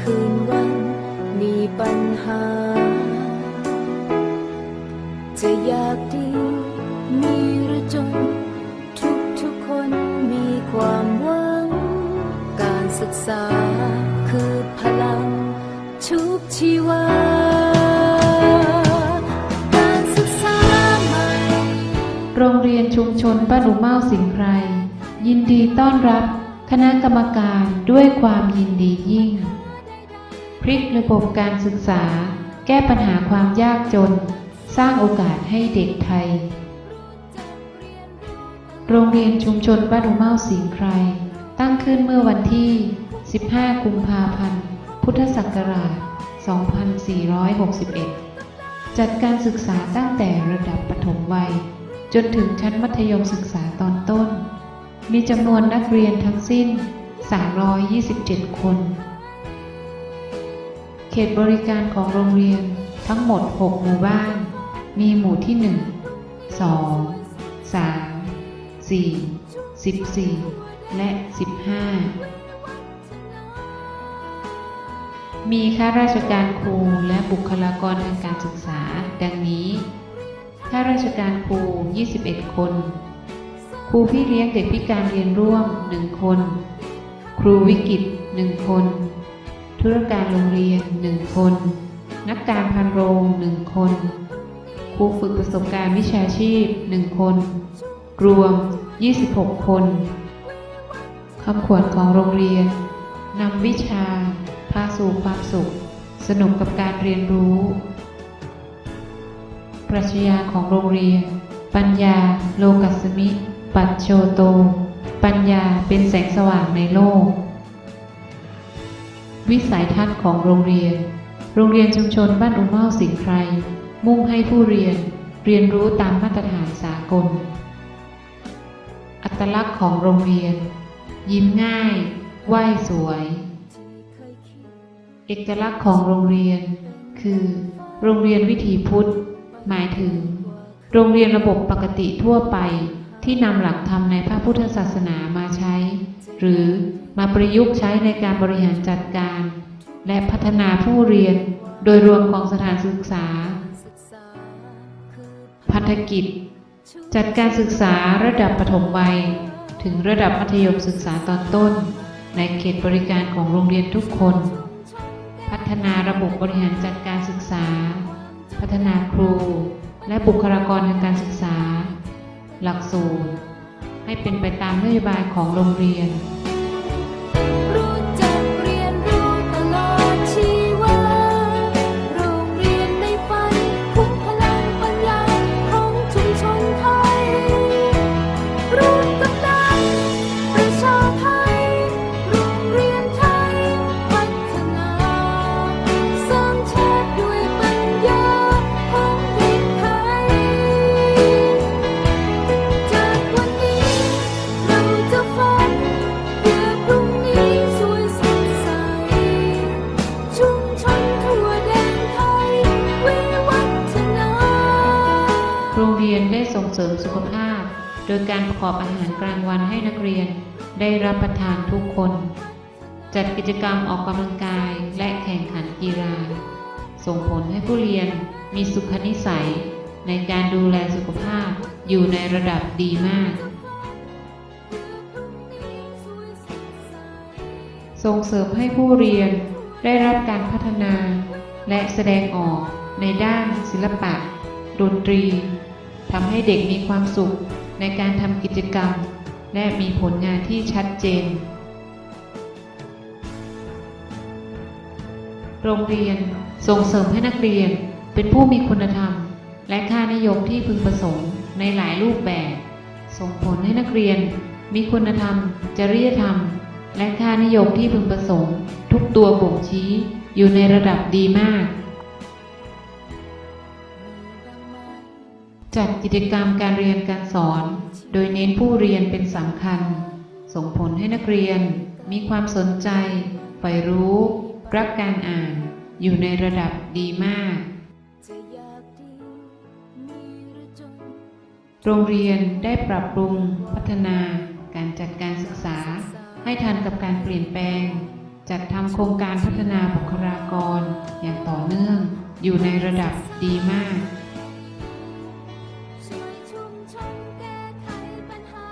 คืนวันมีปัญหา จะอยากดีมีหรือจน ทุกทุกคนมีความหวัง การศึกษาคือพลังชุบชีวาโรงเรียนชุมชนป้าหนูเมาสิงไพรยินดีต้อนรับคณะกรรมการด้วยความยินดียิ่ง พลิกระบบการศึกษา แก้ปัญหาความยากจน สร้างโอกาสให้เด็กไทย โรงเรียนชุมชนบ้านหนูเมาสิงห์ไพรตั้งขึ้นเมื่อวันที่ 15 กุมภาพันธ์ พุทธศักราช 2461 จัดการศึกษาตั้งแต่ระดับปฐมวัย จนถึงชั้นมัธยมศึกษาตอนต้น มีจำนวนนักเรียนทั้งสิ้น 327 คน ขตบริการของโรงเรียนทั้งหมด 6 หมู่บ้าน มีหมู่ที่ 1 2 3 4 14 และ 15 มีข้าราชการครูและบุคลากรทางการศึกษา ดังนี้ข้าราชการครู 21 คน ครูพี่เลี้ยงเด็กพิการเรียนร่วม 1 คน ครูวิกิต 1 คน ธุรการโรงเรียน 1 คน นักการพันโรง 1 คน ครูฝึกประสบการณ์วิชาชีพ 1 คน รวม 26 คนคำขวัญของโรงเรียนนำวิชา พาสู่ความสุข สนุกกับการเรียนรู้ ปรัชญาของโรงเรียน ปัญญา โลกัสมิ ปัจโชโต ปัญญาเป็นแสงสว่างในโลก วิสัยทัศน์ของโรงเรียน โรงเรียนชุมชนบ้านอุเมาสิงไพรมุ่งให้ผู้เรียนเรียนรู้ตามมาตรฐานสากล อัตลักษณ์ของโรงเรียน ยิ้มง่าย ไหวสวย เอกลักษณ์ของโรงเรียน คือ โรงเรียนวิถีพุทธ หมายถึง โรงเรียนระบบปกติทั่วไปที่นำหลักธรรมในพระพุทธศาสนามาใช้ หรือ มาประยุกต์ใช้ในการบริหารจัดการ และพัฒนาผู้เรียนโดยรวมของสถานศึกษา พัฒกิจ จัดการศึกษาระดับปฐมวัย ถึงระดับมัธยมศึกษาตอนต้น ในเขตบริการของโรงเรียนทุกคน พัฒนาระบบบริหารจัดการศึกษา พัฒนาครู และบุคลากรทางการศึกษา หลักสูตร ให้เป็นไปตามนโยบายของโรงเรียน ริมสุขภาพ โดยการประกอบอาหารกลางวันให้นักเรียนได้รับประทานทุกคน จัดกิจกรรมออกกำลังกายและแข่งขันกีฬา ส่งผลให้ผู้เรียนมีสุขนิสัย ในการดูแลสุขภาพอยู่ในระดับดีมาก ส่งเสริมให้ผู้เรียนได้รับการพัฒนาและแสดงออกในด้านศิลปะ ดนตรี ทำให้เด็กมีความสุขในการทำกิจกรรม และมีผลงานที่ชัดเจน โรงเรียนส่งเสริมให้นักเรียนเป็นผู้มีคุณธรรม และค่านิยมที่พึงประสงค์ในหลายรูปแบบ ส่งผลให้นักเรียนมีคุณธรรม จริยธรรม และค่านิยมที่พึงประสงค์ ทุกตัวบ่งชี้อยู่ในระดับดีมาก จัดกิจกรรมการเรียนการสอน โดยเน้นผู้เรียนเป็นสำคัญ ส่งผลให้นักเรียนมีความสนใจใฝ่รู้ รักการอ่าน อยู่ในระดับดีมาก โรงเรียนได้ปรับปรุงพัฒนาการจัดการศึกษา ให้ทันกับการเปลี่ยนแปลง จัดทำโครงการพัฒนาบุคลากรอย่างต่อเนื่อง อยู่ในระดับดีมาก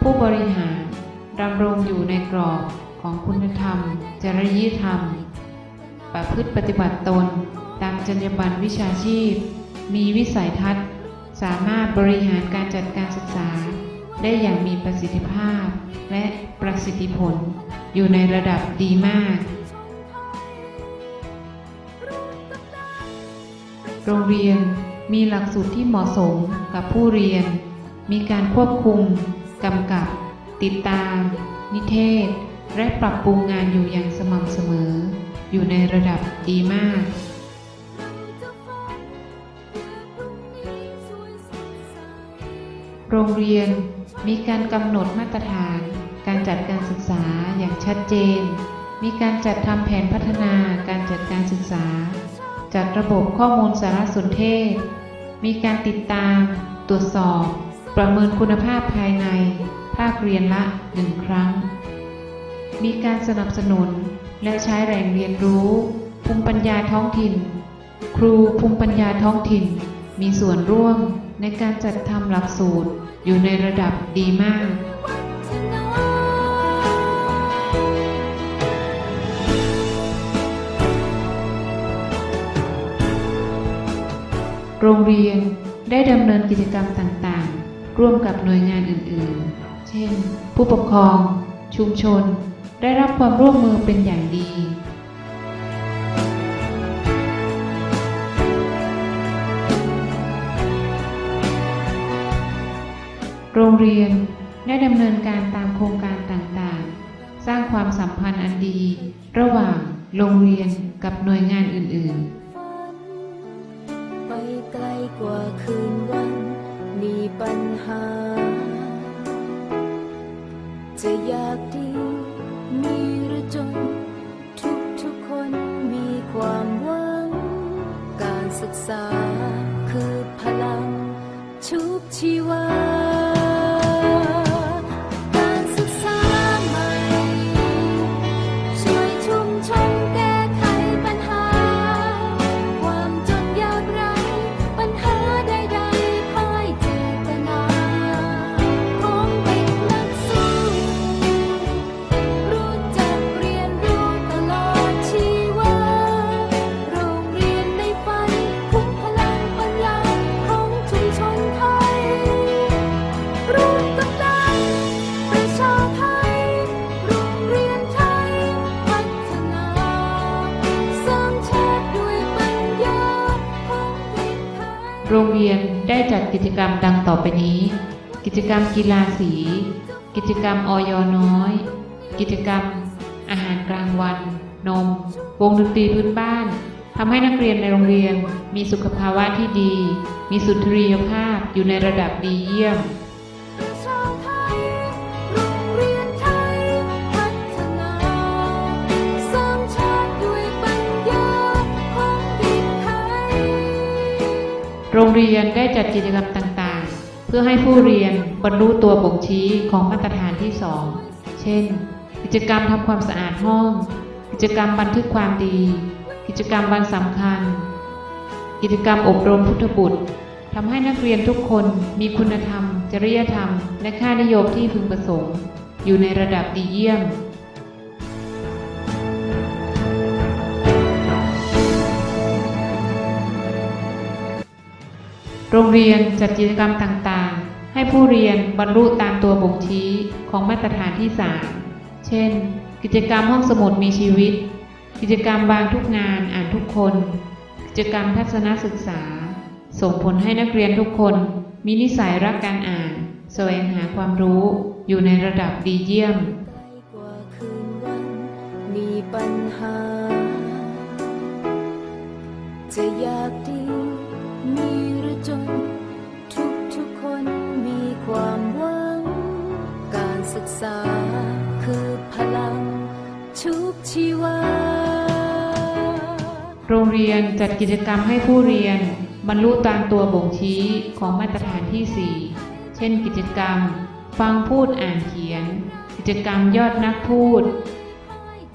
ผู้บริหารดำรงอยู่ในกรอบของคุณธรรม จริยธรรม ประพฤติปฏิบัติตน ตามจรรยาบรรณวิชาชีพ มีวิสัยทัศน์ สามารถบริหารการจัดการศึกษา ได้อย่างมีประสิทธิภาพ และประสิทธิผล อยู่ในระดับดีมาก โรงเรียนมีหลักสูตรที่เหมาะสมกับผู้เรียน มีการควบคุม กำกับ ติดตาม นิเทศ และปรับปรุงงานอยู่อย่างสม่ำเสมอ อยู่ในระดับดีมากโรงเรียนมีการกำหนดมาตรฐาน การจัดการศึกษาอย่างชัดเจน มีการจัดทำแผนพัฒนาการจัดการศึกษา จัดระบบข้อมูลสารสนเทศ มีการติดตาม ตรวจสอบ ประเมินคุณภาพภายใน ภาคเรียนละหนึ่งครั้ง มีการสนับสนุนและใช้แหล่งเรียนรู้ ภูมิปัญญาท้องถิ่น ครูภูมิปัญญาท้องถิ่น มีส่วนร่วมในการจัดทำหลักสูตรอยู่ในระดับดีมากโรงเรียนได้ดำเนินกิจกรรมต่าง ร่วมกับหน่วยงานอื่นๆ เช่น ผู้ปกครอง ชุมชน ได้รับความร่วมมือเป็นอย่างดี โรงเรียนได้ดำเนินการตามโครงการต่างๆ สร้างความสัมพันธ์อันดี ระหว่างโรงเรียนกับหน่วยงานอื่นๆ ไปไกลกว่าคืน จะอยากดีมีหรือจน ทุกทุกคนมีความหวัง การศึกษาคือพลังชุบชีวา โรงเรียนได้จัดกิจกรรมดังต่อไปนี้ กิจกรรมกีฬาสี กิจกรรมออยน้อย กิจกรรม อาหารกลางวัน นม วงดนตรีพื้นบ้านทำให้นักเรียนในโรงเรียนมีสุขภาวะที่ดี มีสุนทรียภาพอยู่ในระดับดีเยี่ยม รียนได้จัดกิจกรรมต่างๆ เพื่อให้ผู้เรียนบรรลุตัวบ่งชี้ของมาตรฐานที่ 2 เช่น กิจกรรมทำความสะอาดห้อง กิจกรรมบันทึกความดี กิจกรรมวันสำคัญ กิจกรรมอบรมพุทธบุตรทำให้นักเรียนทุกคนมีคุณธรรม จริยธรรม และค่านิยมที่พึงประสงค์ อยู่ในระดับดีเยี่ยม โรงเรียนจัดกิจกรรมต่างๆ ให้ผู้เรียนบรรลุตามตัวบ่งชี้ของมาตรฐานที่ 3 เช่น กิจกรรมห้องสมุดมีชีวิต กิจกรรมบางทุกงานอ่านทุกคน กิจกรรมทัศนศึกษา ส่งผลให้นักเรียนทุกคนมีนิสัยรักการอ่าน แสวงหาความรู้อยู่ในระดับดีเยี่ยม มีปัญหา จะอยากดีมี ชีวา โรงเรียนจัดกิจกรรมให้ผู้เรียน บรรลุตามตัวบ่งชี้ของมาตรฐานที่ 4 เช่นกิจกรรม ฟังพูดอ่านเขียน กิจกรรมยอดนักพูด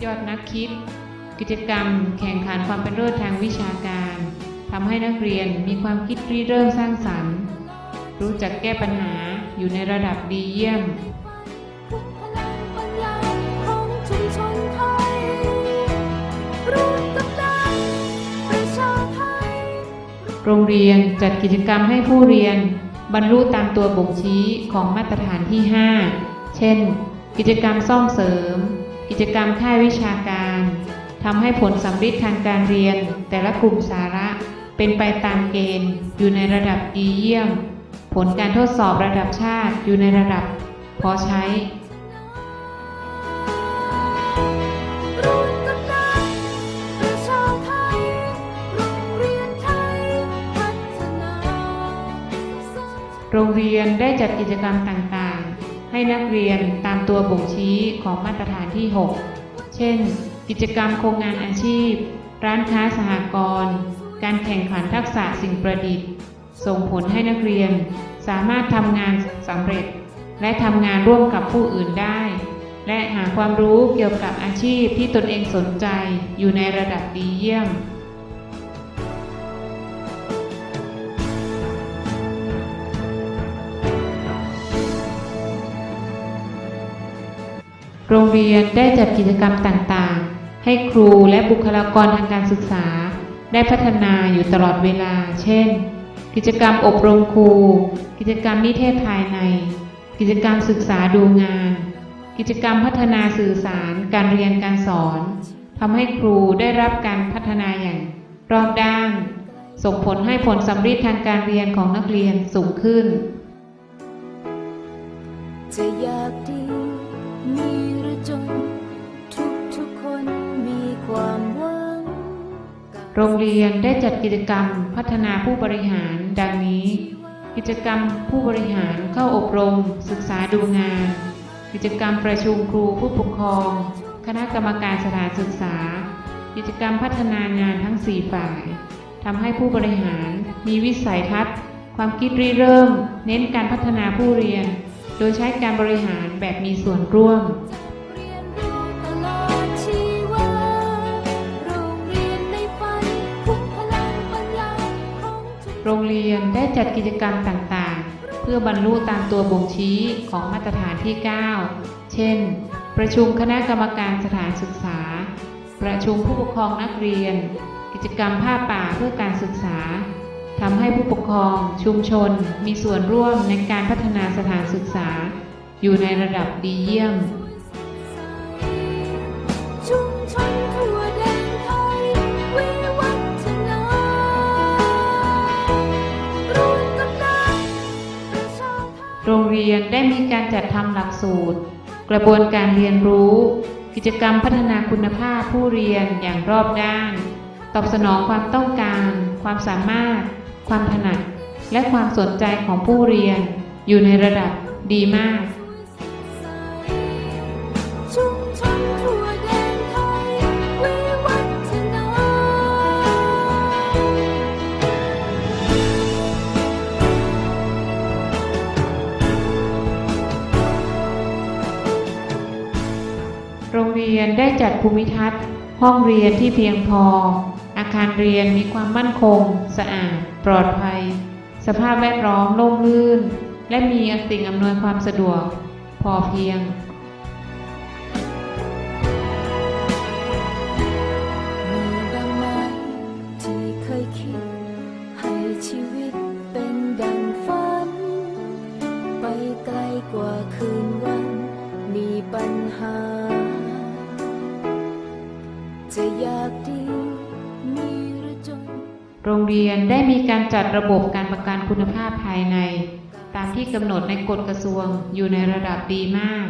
ยอดนักคิด กิจกรรมแข่งขันความเป็นเลิศทางวิชาการทำให้นักเรียนมีความคิดริเริ่มสร้างสรรค์ รู้จักแก้ปัญหาอยู่ในระดับดีเยี่ยม โรงเรียนจัดกิจกรรมให้ผู้เรียน บรรลุตามตัวบ่งชี้ของมาตรฐานที่ 5 เช่น กิจกรรมซ่อมเสริม กิจกรรมค่ายวิชาการทำให้ผลสำฤทธิ์ทางการเรียน แต่ละกลุ่มสาระเป็นไปตามเกณฑ์อยู่ในระดับดีเยี่ยม ผลการทดสอบระดับชาติอยู่ในระดับพอใช้ ร้างโรงเรียนได้จัดกิจกรรมต่างๆ ให้นักเรียนตามตัวบ่งชี้ของมาตรฐานที่ 6 เช่น กิจกรรมโครงงานอาชีพ ร้านค้าสหกรณ์ การแข่งขันทักษะสิ่งประดิษฐ์ ส่งผลให้นักเรียนสามารถทำงานสำเร็จ และทำงานร่วมกับผู้อื่นได้ และหาความรู้เกี่ยวกับอาชีพที่ตนเองสนใจอยู่ในระดับดีเยี่ยม โรงเรียนได้จัดกิจกรรมต่างๆ ให้ครูและบุคลากรทางการศึกษา ได้พัฒนาอยู่ตลอดเวลา เช่น กิจกรรมอบรมครู กิจกรรมนิเทศภายใน กิจกรรมศึกษาดูงาน กิจกรรมพัฒนาสื่อสาร การเรียนการสอนทำให้ครูได้รับการพัฒนาอย่างรอบด้าน ส่งผลให้ผลสำฤทธิ์ทางการเรียนของนักเรียนสูงขึ้นจะอยากดีมี โรงเรียนได้จัดกิจกรรมพัฒนาผู้บริหาร ดังนี้ กิจกรรมผู้บริหารเข้าอบรม ศึกษาดูงาน กิจกรรมประชุมครูผู้ปกครอง คณะกรรมการสถานศึกษา กิจกรรมพัฒนางานทั้ง 4 ฝ่ายทำให้ผู้บริหาร มีวิสัยทัศน์ ความคิดริเริ่ม เน้นการพัฒนาผู้เรียน โดยใช้การบริหารแบบมีส่วนร่วม นโรงเรียนได้จัดกิจกรรมต่างๆ เพื่อบรรลุตามตัวบ่งชี้ของมาตรฐานที่ 9 เช่น ประชุมคณะกรรมการสถานศึกษา ประชุมผู้ปกครองนักเรียน กิจกรรมผ้าป่าเพื่อการศึกษาทำให้ผู้ปกครองชุมชน มีส่วนร่วมในการพัฒนาสถานศึกษา อยู่ในระดับดีเยี่ยม รียนได้มีการจัดทำหลักสูตร กระบวนการเรียนรู้ กิจกรรมพัฒนาคุณภาพผู้เรียนอย่างรอบด้าน ตอบสนองความต้องการ ความสามารถ ความถนัด และความสนใจของผู้เรียน อยู่ในระดับดีมาก ยนได้จัดภูมิทัศน์ ห้องเรียนที่เพียงพอ อาคารเรียนมีความมั่นคง สะอาด ปลอดภัย สภาพแวดล้อมโล่งลื่น และมีสิ่งอำนวยความสะดวก พอเพียง จัดระบบการประกันคุณภาพภายใน ตามที่กำหนดในกฎกระทรวงอยู่ในระดับดีมาก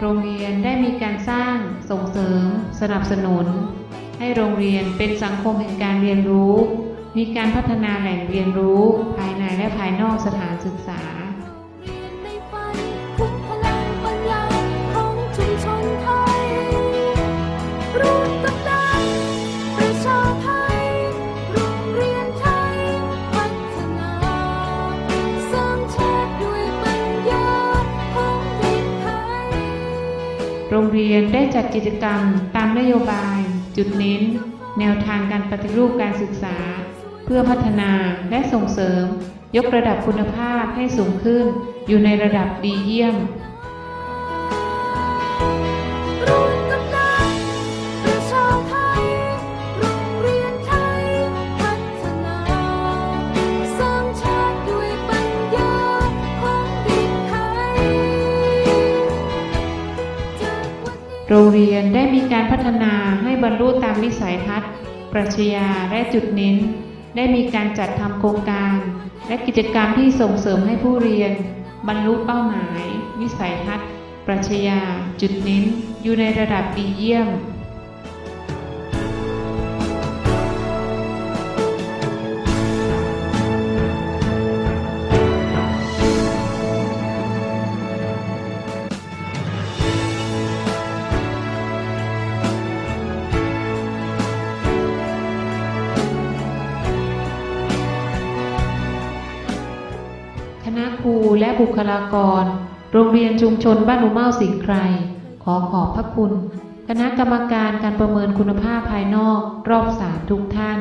โรงเรียนได้มีการสร้างส่งเสริม สนับสนุน ให้โรงเรียนเป็นสังคมแห่งการเรียนรู้ มีการพัฒนาแหล่งเรียนรู้ภายในและภายนอกสถานศึกษา โรงเรียนได้จัดกิจกรรมตามนโยบาย จุดเน้น แนวทางการปฏิรูปการศึกษา พื่อพัฒนาและส่งเสริม ยกระดับคุณภาพให้สูงขึ้น อยู่ในระดับดีเยี่ยมโรงเรียนได้วยปัญญาของเด็กไทยจากวันนี้โรงเรียนได้มีการพัฒนาให้บรรลุตามวิสัยทัศน์ ปรัชญาและจุดเน้น ได้มีการจัดทำโครงการ และกิจกรรมที่ส่งเสริมให้ผู้เรียน บรรลุเป้าหมาย วิสัยทัศน์ ปรัชญา จุดเน้น อยู่ในระดับดีเยี่ยม บุคลากร โรงเรียนชุมชนบ้านหนูเมาสิงห์ไคร ขอขอบพระคุณ คณะกรรมการการประเมินคุณภาพภายนอกรอบสามทุกท่าน